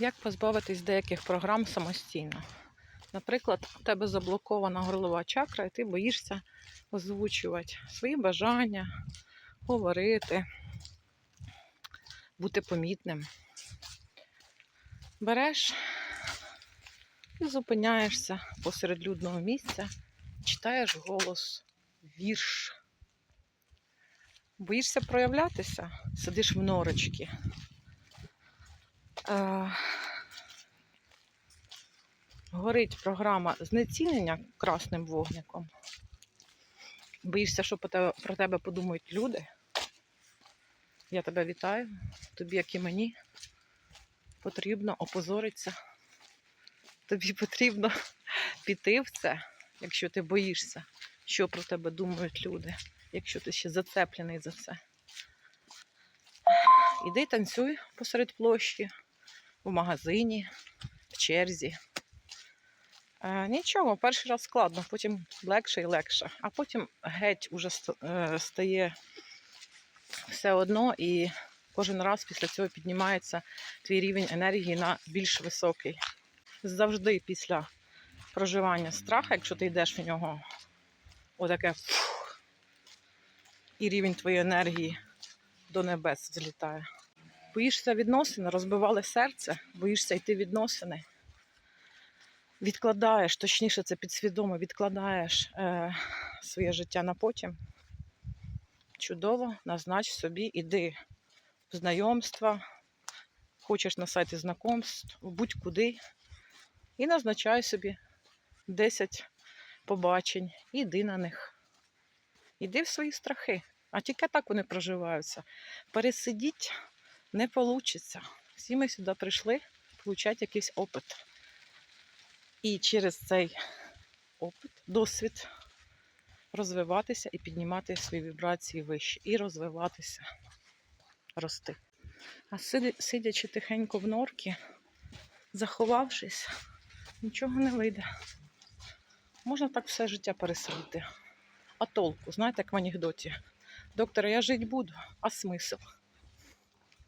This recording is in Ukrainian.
Як позбавитись деяких програм самостійно? Наприклад, у тебе заблокована горлова чакра, і ти боїшся озвучувати свої бажання, говорити, бути помітним. Береш і зупиняєшся посеред людного місця, читаєш голос, вірш. Боїшся проявлятися, сидиш в норочці. Е, горить програма знецінення красним вогником. Боїшся, що про тебе подумають люди. Я тебе вітаю. Тобі, як і мені, потрібно опозоритися. Тобі потрібно піти в це, якщо ти боїшся, що про тебе думають люди, якщо ти ще зацеплений за це. Іди танцюй посеред площі, в магазині, в черзі. Е, нічого, перший раз складно, потім легше і легше, а потім геть уже е, стає все одно, і кожен раз після цього піднімається твій рівень енергії на більш високий. Завжди після проживання страха, якщо ти йдеш в нього, отаке фух, і рівень твоєї енергії до небес злітає. Боїшся відносин, розбивали серце, боїшся йти відносини. Відкладаєш, точніше, це підсвідомо, відкладаєш е, своє життя на потім. Чудово, назнач собі, іди в знайомства, хочеш на сайти знайомств, будь-куди. І назначай собі 10 побачень, іди на них. Іди в свої страхи. А тільки так вони проживаються. Пересидіть не вийде. Всі ми сюди прийшли получати якийсь опит. І через цей опит, досвід розвиватися і піднімати свої вібрації вище. І розвиватися, рости. А сидячи тихенько в норці, заховавшись, нічого не вийде. Можна так все життя пересидіти. А толку, знаєте, як в анекдоті. Доктор, я жити буду, а смисл?